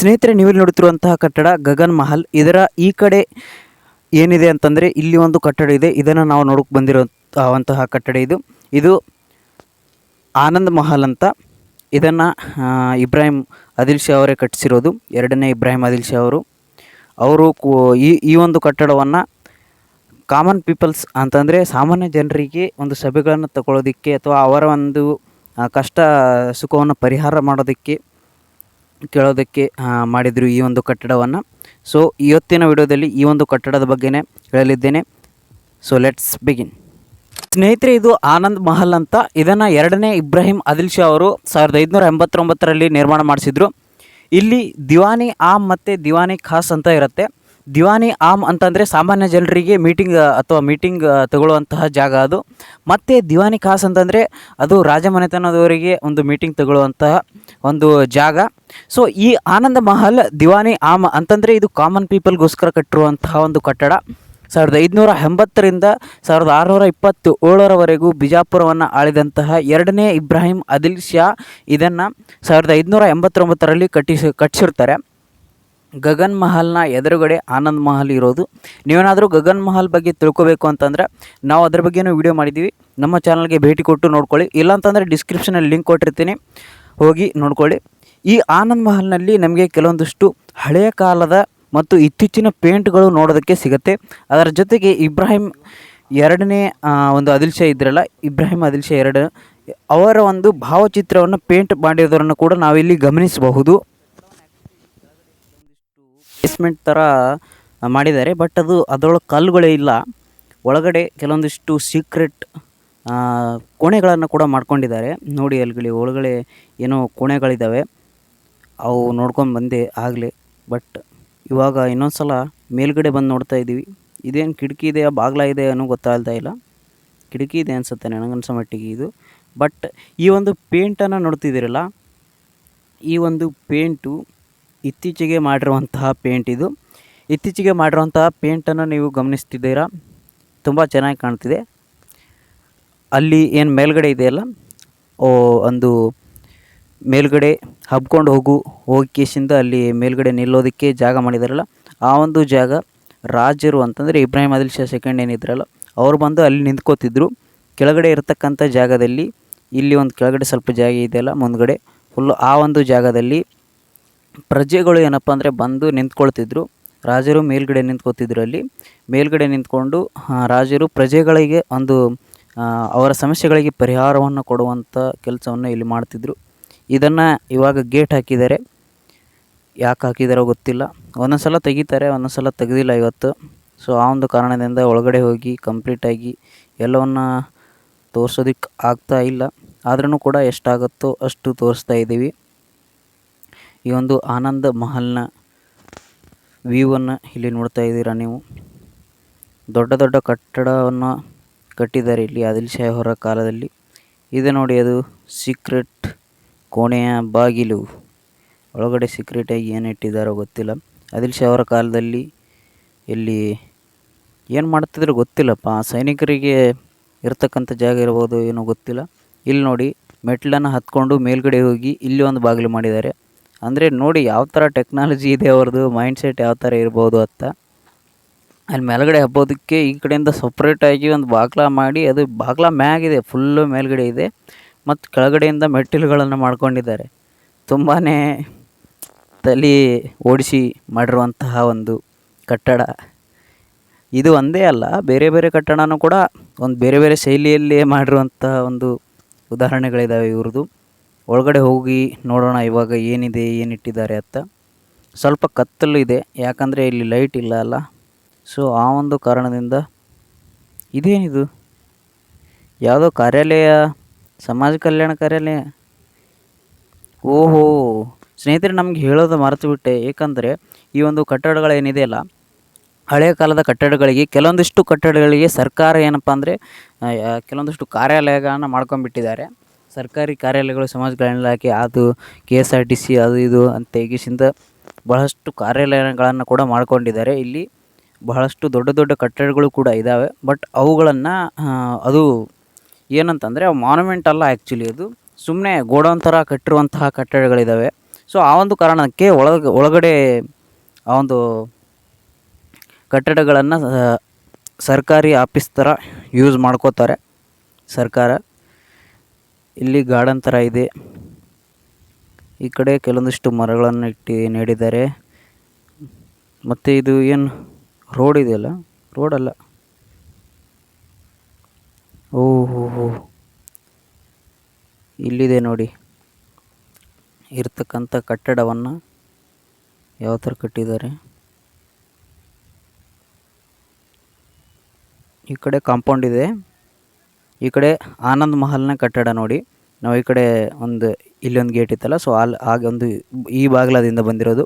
ಸ್ನೇಹಿತರೆ ನೀವು ನೋಡುತ್ತಿರುವಂತಹ ಕಟ್ಟಡ ಗಗನ್ ಮಹಲ್. ಇದರ ಈ ಕಡೆ ಏನಿದೆ ಅಂತಂದರೆ ಇಲ್ಲಿ ಒಂದು ಕಟ್ಟಡ ಇದೆ. ಇದನ್ನು ನಾವು ನೋಡೋಕೆ ಬಂದಿರುವಂತಹ ಕಟ್ಟಡ ಇದು. ಇದು ಆನಂದ್ ಮಹಲ್ ಅಂತ. ಇದನ್ನು ಇಬ್ರಾಹಿಂ ಆದಿಲ್ ಶಾ ಅವರೇ ಕಟ್ಟಿಸಿರೋದು. ಎರಡನೇ ಇಬ್ರಾಹಿಂ ಆದಿಲ್ ಶಾ ಅವರು ಅವರು ಈ ಈ ಒಂದು ಕಟ್ಟಡವನ್ನು ಕಾಮನ್ ಪೀಪಲ್ಸ್ ಅಂತಂದರೆ ಸಾಮಾನ್ಯ ಜನರಿಗೆ ಒಂದು ಸಭೆಗಳನ್ನು ತಗೊಳ್ಳೋದಕ್ಕೆ ಅಥವಾ ಅವರ ಒಂದು ಕಷ್ಟ ಸುಖವನ್ನು ಪರಿಹಾರ ಮಾಡೋದಕ್ಕೆ ಕೇಳೋದಕ್ಕೆ ಮಾಡಿದರು ಈ ಒಂದು ಕಟ್ಟಡವನ್ನು. ಸೊ ಇವತ್ತಿನ ವಿಡಿಯೋದಲ್ಲಿ ಈ ಒಂದು ಕಟ್ಟಡದ ಬಗ್ಗೆನೇ ಹೇಳಲಿದ್ದೇನೆ. ಸೊ ಲೆಟ್ಸ್ ಬಿಗಿನ್ ಸ್ನೇಹಿತರೆ, ಇದು ಆನಂದ್ ಮಹಲ್ ಅಂತ. ಇದನ್ನು ಎರಡನೇ ಇಬ್ರಾಹಿಂ ಅದಿಲ್ ಶಾ ಅವರು ಸಾವಿರದ ಐದುನೂರ ಎಂಬತ್ತೊಂಬತ್ತರಲ್ಲಿ ನಿರ್ಮಾಣ ಮಾಡಿಸಿದ್ರು. ಇಲ್ಲಿ ದಿವಾನಿ ಆಮ್ ಮತ್ತು ದಿವಾನಿ ಖಾಸ್ ಅಂತ ಇರುತ್ತೆ. ದಿವಾನಿ ಆಮ್ ಅಂತಂದರೆ ಸಾಮಾನ್ಯ ಜನರಿಗೆ ಮೀಟಿಂಗ್ ಅಥವಾ ಮೀಟಿಂಗ್ ತಗೊಳ್ಳುವಂತಹ ಜಾಗ ಅದು. ಮತ್ತು ದಿವಾನಿ ಖಾಸ್ ಅಂತಂದರೆ ಅದು ರಾಜಮನೆತನದವರಿಗೆ ಒಂದು ಮೀಟಿಂಗ್ ತಗೊಳ್ಳುವಂತಹ ಒಂದು ಜಾಗ. ಸೊ ಈ ಆನಂದ ಮಹಲ್, ದಿವಾನಿ ಆಮ್ ಅಂತಂದರೆ ಇದು ಕಾಮನ್ ಪೀಪಲ್ಗೋಸ್ಕರ ಕಟ್ಟಿರುವಂತಹ ಒಂದು ಕಟ್ಟಡ. ಸಾವಿರದ ಐದುನೂರ ಎಂಬತ್ತರಿಂದ ಸಾವಿರದ ಆರುನೂರ ಇಪ್ಪತ್ತು ಏಳರವರೆಗೂ ಬಿಜಾಪುರವನ್ನು ಆಳಿದಂತಹ ಎರಡನೇ ಇಬ್ರಾಹಿಂ ಅದಿಲ್ ಶಾ ಇದನ್ನು ಸಾವಿರದ ಐದುನೂರ ಎಂಬತ್ತೊಂಬತ್ತರಲ್ಲಿ ಕಟ್ಟಿಸಿ ಕಟ್ಟಿಸಿರ್ತಾರೆ ಗಗನ್ ಮಹಲ್ನ ಎದುರುಗಡೆ ಆನಂದ್ ಮಹಲ್ ಇರೋದು. ನೀವೇನಾದರೂ ಗಗನ್ ಮಹಲ್ ಬಗ್ಗೆ ತಿಳ್ಕೊಬೇಕು ಅಂತಂದರೆ ನಾವು ಅದ್ರ ಬಗ್ಗೆನೂ ವಿಡಿಯೋ ಮಾಡಿದ್ದೀವಿ ನಮ್ಮ ಚಾನಲ್ಗೆ ಭೇಟಿ ಕೊಟ್ಟು ನೋಡ್ಕೊಳ್ಳಿ. ಇಲ್ಲಾಂತಂದರೆ ಡಿಸ್ಕ್ರಿಪ್ಷನಲ್ಲಿ ಲಿಂಕ್ ಕೊಟ್ಟಿರ್ತೀನಿ. ಹೋಗಿ ನೋಡ್ಕೊಳ್ಳಿ. ಈ ಆನಂದ್ ಮಹಲ್ನಲ್ಲಿ ನಮಗೆ ಕೆಲವೊಂದಿಷ್ಟು ಹಳೆಯ ಕಾಲದ ಮತ್ತು ಇತ್ತೀಚಿನ ಪೇಂಟ್ಗಳು ನೋಡೋದಕ್ಕೆ ಸಿಗುತ್ತೆ. ಅದರ ಜೊತೆಗೆ ಇಬ್ರಾಹಿಂ ಎರಡನೇ ಒಂದು ಅದಿಲ್ ಶಾ ಇದ್ರಲ್ಲ, ಇಬ್ರಾಹಿಂ ಅದಿಲ್ ಶಾ ಎರಡು, ಅವರ ಒಂದು ಭಾವಚಿತ್ರವನ್ನು ಪೇಂಟ್ ಮಾಡಿರೋದನ್ನು ಕೂಡ ನಾವಿಲ್ಲಿ ಗಮನಿಸಬಹುದು. ಬೇಸ್ಮೆಂಟ್ ಥರ ಮಾಡಿದ್ದಾರೆ. ಬಟ್ ಅದು ಅದರೊಳಗೆ ಕಲ್ಲುಗಳೇ ಇಲ್ಲ. ಒಳಗಡೆ ಕೆಲವೊಂದಿಷ್ಟು ಸೀಕ್ರೆಟ್ ಕೋಣೆಗಳನ್ನು ಕೂಡ ಮಾಡ್ಕೊಂಡಿದ್ದಾರೆ. ನೋಡಿ ಅಲ್ಲಿಗಳಿ ಒಳಗಡೆ ಏನೋ ಕೋಣೆಗಳಿದ್ದಾವೆ ಅವು ನೋಡ್ಕೊಂಡು ಬಂದೆ ಆಗಲೇ. ಬಟ್ ಇವಾಗ ಇನ್ನೊಂದು ಸಲ ಮೇಲ್ಗಡೆ ಬಂದು ನೋಡ್ತಾ ಇದ್ದೀವಿ. ಇದೇನು ಕಿಟಕಿ ಇದೆಯಾ, ಬಾಗ್ಲ ಇದೆ ಅನ್ನೋ ಗೊತ್ತಾಗ್ತಾ ಇಲ್ಲ. ಕಿಟಕಿ ಇದೆ ಅನಿಸುತ್ತೆ ನನಗನ್ಸೋ ಮಟ್ಟಿಗೆ ಇದು. ಬಟ್ ಈ ಒಂದು ಪೇಂಟನ್ನು ನೋಡ್ತಿದ್ದೀರಲ್ಲ? ಈ ಒಂದು ಪೇಂಟು ಇತ್ತೀಚೆಗೆ ಮಾಡಿರುವಂತಹ ಪೇಂಟ್ ಇದು. ಇತ್ತೀಚೆಗೆ ಮಾಡಿರುವಂತಹ ಪೇಂಟನ್ನು ನೀವು ಗಮನಿಸ್ತಿದ್ದೀರಾ? ತುಂಬ ಚೆನ್ನಾಗಿ ಕಾಣ್ತಿದೆ. ಅಲ್ಲಿ ಏನು ಮೇಲ್ಗಡೆ ಇದೆಯಲ್ಲ ಓ, ಒಂದು ಮೇಲ್ಗಡೆ ಹಬ್ಕೊಂಡು ಹೋಗು, ಹೋಗಿಕೇಶಿಂದ ಅಲ್ಲಿ ಮೇಲ್ಗಡೆ ನಿಲ್ಲೋದಕ್ಕೆ ಜಾಗ ಮಾಡಿದಾರಲ್ಲ, ಆ ಒಂದು ಜಾಗ ರಾಜರು ಅಂತಂದರೆ ಇಬ್ರಾಹಿಂ ಆದಿಲ್ ಶಾ ಸೆಕೆಂಡ್ ಏನಿದ್ರಲ್ಲ, ಅವ್ರು ಬಂದು ಅಲ್ಲಿ ನಿಂತ್ಕೋತಿದ್ರು. ಕೆಳಗಡೆ ಇರತಕ್ಕಂಥ ಜಾಗದಲ್ಲಿ, ಇಲ್ಲಿ ಒಂದು ಕೆಳಗಡೆ ಸ್ವಲ್ಪ ಜಾಗ ಇದೆಯಲ್ಲ ಮುಂದ್ಗಡೆ. ಫುಲ್ಲು ಆ ಒಂದು ಜಾಗದಲ್ಲಿ ಪ್ರಜೆಗಳು ಏನಪ್ಪ ಅಂದರೆ ಬಂದು ನಿಂತ್ಕೊಳ್ತಿದ್ರು. ರಾಜರು ಮೇಲ್ಗಡೆ ನಿಂತ್ಕೋತಿದ್ರು ಅಲ್ಲಿ. ಮೇಲ್ಗಡೆ ನಿಂತ್ಕೊಂಡು ರಾಜರು ಪ್ರಜೆಗಳಿಗೆ ಒಂದು ಅವರ ಸಮಸ್ಯೆಗಳಿಗೆ ಪರಿಹಾರವನ್ನು ಕೊಡುವಂಥ ಕೆಲಸವನ್ನು ಇಲ್ಲಿ ಮಾಡ್ತಿದ್ರು. ಇದನ್ನು ಇವಾಗ ಗೇಟ್ ಹಾಕಿದ್ದಾರೆ. ಯಾಕೆ ಹಾಕಿದಾರೋ ಗೊತ್ತಿಲ್ಲ. ಒಂದೊಂದು ಸಲ ತೆಗಿತಾರೆ ಒಂದೊಂದು ಸಲ ತೆಗೆದಿಲ್ಲ ಇವತ್ತು. ಸೊ ಆ ಒಂದು ಕಾರಣದಿಂದ ಒಳಗಡೆ ಹೋಗಿ ಕಂಪ್ಲೀಟಾಗಿ ಎಲ್ಲವನ್ನು ತೋರಿಸೋದಕ್ಕೆ ಆಗ್ತಾ ಇಲ್ಲ. ಆದ್ರೂ ಕೂಡ ಎಷ್ಟಾಗುತ್ತೋ ಅಷ್ಟು ತೋರಿಸ್ತಾ ಇದ್ದೀವಿ ಈ ಒಂದು ಆನಂದ ಮಹಲ್ನ ವ್ಯೂವನ್ನು ಇಲ್ಲಿ ನೋಡ್ತಾ ಇದ್ದೀರಾ ನೀವು? ದೊಡ್ಡ ದೊಡ್ಡ ಕಟ್ಟಡವನ್ನು ಕಟ್ಟಿದ್ದಾರೆ ಇಲ್ಲಿ ಆದಿಲ್ ಶಾಹೋರ ಕಾಲದಲ್ಲಿ. ಇದು ನೋಡಿ ಅದು ಸೀಕ್ರೆಟ್ ಕೋಣೆಯ ಬಾಗಿಲು. ಒಳಗಡೆ ಸೀಕ್ರೆಟಾಗಿ ಏನು ಇಟ್ಟಿದ್ದಾರೋ ಗೊತ್ತಿಲ್ಲ. ಆದಿಲ್ ಶಾಹೋರ ಕಾಲದಲ್ಲಿ ಇಲ್ಲಿ ಏನು ಮಾಡ್ತಿದ್ರು ಗೊತ್ತಿಲ್ಲಪ್ಪ. ಸೈನಿಕರಿಗೆ ಇರ್ತಕ್ಕಂಥ ಜಾಗ ಇರ್ಬೋದು ಏನೋ ಗೊತ್ತಿಲ್ಲ. ಇಲ್ಲಿ ನೋಡಿ ಮೆಟ್ಲನ್ನು ಹತ್ಕೊಂಡು ಮೇಲ್ಗಡೆ ಹೋಗಿ ಇಲ್ಲಿ ಒಂದು ಬಾಗಿಲು ಮಾಡಿದ್ದಾರೆ. ಅಂದರೆ ನೋಡಿ ಯಾವ ಥರ ಟೆಕ್ನಾಲಜಿ ಇದೆ ಅವ್ರದ್ದು ಮೈಂಡ್ಸೆಟ್ ಯಾವ ಥರ ಇರ್ಬೋದು ಅಂತ. ಅಲ್ಲಿ ಮೇಲ್ಗಡೆ ಹಬ್ಬೋದಕ್ಕೆ ಈ ಕಡೆಯಿಂದ ಸಪ್ರೇಟಾಗಿ ಒಂದು ಬಾಗ್ಲ ಮಾಡಿ, ಅದು ಬಾಗ್ಲ ಮ್ಯಾಗಿದೆ ಫುಲ್ಲು ಮೇಲ್ಗಡೆ ಇದೆ. ಮತ್ತು ಕೆಳಗಡೆಯಿಂದ ಮೆಟ್ಟಿಲುಗಳನ್ನು ಮಾಡ್ಕೊಂಡಿದ್ದಾರೆ. ತುಂಬಾ ತಲೆ ಓಡಿಸಿ ಮಾಡಿರುವಂತಹ ಒಂದು ಕಟ್ಟಡ. ಇದು ಒಂದೇ ಅಲ್ಲ, ಬೇರೆ ಬೇರೆ ಕಟ್ಟಡನೂ ಕೂಡ ಒಂದು ಬೇರೆ ಬೇರೆ ಶೈಲಿಯಲ್ಲಿ ಮಾಡಿರುವಂತಹ ಒಂದು ಉದಾಹರಣೆಗಳಿದ್ದಾವೆ ಇವ್ರದ್ದು ಒಳಗಡೆ ಹೋಗಿ ನೋಡೋಣ ಇವಾಗ ಏನಿದೆ, ಏನಿಟ್ಟಿದ್ದಾರೆ ಅಂತ. ಸ್ವಲ್ಪ ಕತ್ತಲು ಇದೆ, ಯಾಕಂದರೆ ಇಲ್ಲಿ ಲೈಟ್ ಇಲ್ಲ ಅಲ್ಲ. ಸೊ ಆ ಒಂದು ಕಾರಣದಿಂದ ಇದೇನಿದು? ಯಾವುದೋ ಕಾರ್ಯಾಲಯ, ಸಮಾಜ ಕಲ್ಯಾಣ ಕಾರ್ಯಾಲಯ? ಓಹೋ! ಸ್ನೇಹಿತರೆ, ನಮಗೆ ಹೇಳೋದು ಮರೆತು ಬಿಟ್ಟೆ. ಏಕೆಂದರೆ, ಈ ಒಂದು ಕಟ್ಟಡಗಳೇನಿದೆಯಲ್ಲ ಹಳೆಯ ಕಾಲದ ಕಟ್ಟಡಗಳಿಗೆ ಕೆಲವೊಂದಿಷ್ಟು ಕಟ್ಟಡಗಳಿಗೆ ಸರ್ಕಾರ ಏನಪ್ಪ ಅಂದರೆ ಕೆಲವೊಂದಿಷ್ಟು ಕಾರ್ಯಾಲಯಗಳನ್ನು ಮಾಡ್ಕೊಂಡ್ಬಿಟ್ಟಿದ್ದಾರೆ. ಸರ್ಕಾರಿ ಕಾರ್ಯಾಲಯಗಳು ಸಮಾಜ ಕಲ್ಯಾಣ ಇಲಾಖೆ, ಅದು K S R T C ಅದು ಇದು ಅಂತ ಈಗಿಸಿಂದ ಬಹಳಷ್ಟು ಕಾರ್ಯಾಲಯಗಳನ್ನು ಕೂಡ ಮಾಡಿಕೊಂಡಿದ್ದಾರೆ. ಇಲ್ಲಿ ಬಹಳಷ್ಟು ದೊಡ್ಡ ದೊಡ್ಡ ಕಟ್ಟಡಗಳು ಕೂಡ ಇದ್ದಾವೆ ಬಟ್ ಅವುಗಳನ್ನು ಅದು ಏನಂತಂದರೆ ಮಾನ್ಯುಮೆಂಟ್ ಅಲ್ಲ ಆ್ಯಕ್ಚುಲಿ ಅದು. ಸುಮ್ಮನೆ ಗೋಡೌನ್ ಥರ ಕಟ್ಟಿರುವಂತಹ ಕಟ್ಟಡಗಳಿದ್ದಾವೆ ಸೊ ಆ ಒಂದು ಕಾರಣಕ್ಕೆ ಒಳಗೆ, ಒಳಗಡೆ ಆ ಒಂದು ಕಟ್ಟಡಗಳನ್ನು ಸರ್ಕಾರಿ ಆಫೀಸ್ ಥರ ಯೂಸ್ ಮಾಡ್ಕೋತಾರೆ ಸರ್ಕಾರ. ಇಲ್ಲಿ ಗಾರ್ಡನ್ ತರ ಇದೆ. ಈ ಕಡೆ ಕೆಲವೊಂದಿಷ್ಟು ಮರಗಳನ್ನು ಇಟ್ಟಿ ನೆಡಿದ್ದಾರೆ. ಮತ್ತು ಇದು ಏನು ರೋಡ್ ಇದೆಯಲ್ಲ? ರೋಡ್ ಅಲ್ಲ. ಓಹೋ ಇಲ್ಲಿದೆ ನೋಡಿ. ಇರ್ತಕ್ಕಂಥ ಕಟ್ಟಡವನ್ನು ಯಾವ ಥರ ಕಟ್ಟಿದ್ದಾರೆ. ಈ ಕಡೆ ಕಾಂಪೌಂಡ್ ಇದೆ. ಈ ಕಡೆ ಆನಂದ್ ಮಹಲ್ನ ಕಟ್ಟಡ ನೋಡಿ. ನಾವು ಈ ಕಡೆ ಒಂದು ಇಲ್ಲೊಂದು ಗೇಟ್ ಇತ್ತಲ್ಲ ಸೊ ಅಲ್ಲಿ ಆಗ ಒಂದು ಈ ಬಾಗಿಲದಿಂದ ಬಂದಿರೋದು.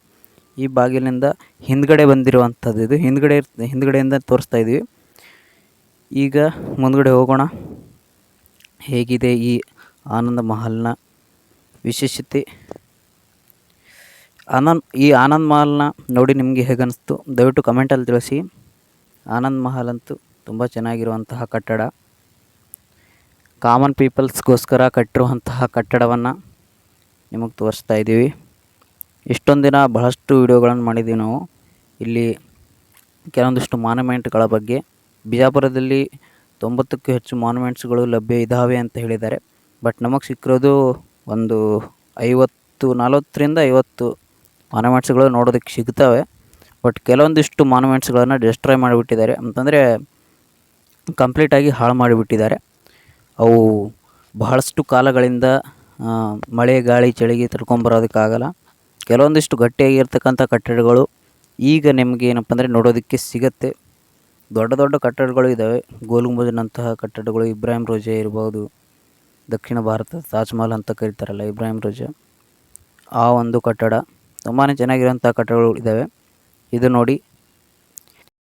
ಈ ಬಾಗಿಲಿನಿಂದ ಹಿಂದ್ಗಡೆ ಬಂದಿರುವಂಥದ್ದು ಇದು. ಹಿಂದ್ಗಡೆ ಹಿಂದ್ಗಡೆಯಿಂದ ತೋರಿಸ್ತಾ ಇದ್ದೀವಿ ಈಗ ಮುಂದ್ಗಡೆ ಹೋಗೋಣ. ಹೇಗಿದೆ ಈ ಆನಂದ ಮಹಲ್ನ ವಿಶೇಷತೆ? ಆನಂದ್, ಈ ಆನಂದ್ ಮಹಲ್ನ ನೋಡಿ ನಿಮಗೆ ಹೇಗನ್ನಿಸ್ತು ದಯವಿಟ್ಟು ಕಮೆಂಟಲ್ಲಿ ತಿಳಿಸಿ. ಆನಂದ್ ಮಹಲ್ ಅಂತೂ ತುಂಬ ಚೆನ್ನಾಗಿರುವಂತಹ ಕಟ್ಟಡ. ಕಾಮನ್ ಪೀಪಲ್ಸ್ಗೋಸ್ಕರ ಕಟ್ಟಿರುವಂತಹ ಕಟ್ಟಡವನ್ನು ನಿಮಗೆ ತೋರಿಸ್ತಾ ಇದ್ದೀವಿ. ಇಷ್ಟೊಂದು ದಿನ ಬಹಳಷ್ಟು ವಿಡಿಯೋಗಳನ್ನು ಮಾಡಿದ್ದೀವಿ ನಾವು. ಇಲ್ಲಿ ಕೆಲವೊಂದಿಷ್ಟು ಮಾನ್ಯುಮೆಂಟ್ಗಳ ಬಗ್ಗೆ. ಬಿಜಾಪುರದಲ್ಲಿ ತೊಂಬತ್ತಕ್ಕೂ ಹೆಚ್ಚು ಮಾನ್ಯುಮೆಂಟ್ಸ್ಗಳು ಲಭ್ಯ ಇದ್ದಾವೆ ಅಂತ ಹೇಳಿದ್ದಾರೆ. ಬಟ್ ನಮಗೆ ಸಿಕ್ಕಿರೋದು ಒಂದು ಐವತ್ತು, ನಲವತ್ತರಿಂದ ಐವತ್ತು ಮಾನ್ಯುಮೆಂಟ್ಸ್ಗಳು ನೋಡೋದಕ್ಕೆ ಸಿಗ್ತವೆ. ಬಟ್ ಕೆಲವೊಂದಿಷ್ಟು ಮಾನ್ಯುಮೆಂಟ್ಸ್ಗಳನ್ನು ಡಿಸ್ಟ್ರಾಯ್ ಮಾಡಿಬಿಟ್ಟಿದ್ದಾರೆ. ಅಂತಂದರೆ ಕಂಪ್ಲೀಟಾಗಿ ಹಾಳು ಮಾಡಿಬಿಟ್ಟಿದ್ದಾರೆ. ಅವು ಬಹಳಷ್ಟು ಕಾಲಗಳಿಂದ ಮಳೆ, ಗಾಳಿ, ಚಳಿಗೆ ತಡ್ಕೊಂಬರೋದಕ್ಕಾಗಲ್ಲ ಕೆಲವೊಂದಿಷ್ಟು ಗಟ್ಟಿಯಾಗಿರ್ತಕ್ಕಂಥ ಕಟ್ಟಡಗಳು ಈಗ ನಿಮಗೆ ಏನಪ್ಪ ಅಂದರೆ ನೋಡೋದಕ್ಕೆ ಸಿಗತ್ತೆ. ದೊಡ್ಡ ದೊಡ್ಡ ಕಟ್ಟಡಗಳು ಇದ್ದಾವೆ ಗೋಲ್ಗುಂಬಜ್ನಂತಹ ಕಟ್ಟಡಗಳು, ಇಬ್ರಾಹಿಂ ರೋಜಾ ಇರ್ಬೋದು. ದಕ್ಷಿಣ ಭಾರತ ತಾಜ್ಮಹಲ್ ಅಂತ ಕರೀತಾರಲ್ಲ ಇಬ್ರಾಹಿಂ ರೋಜಾ. ಆ ಒಂದು ಕಟ್ಟಡ ತುಂಬಾ ಚೆನ್ನಾಗಿರುವಂಥ ಕಟ್ಟಡಗಳು ಇದ್ದಾವೆ ಇದು ನೋಡಿ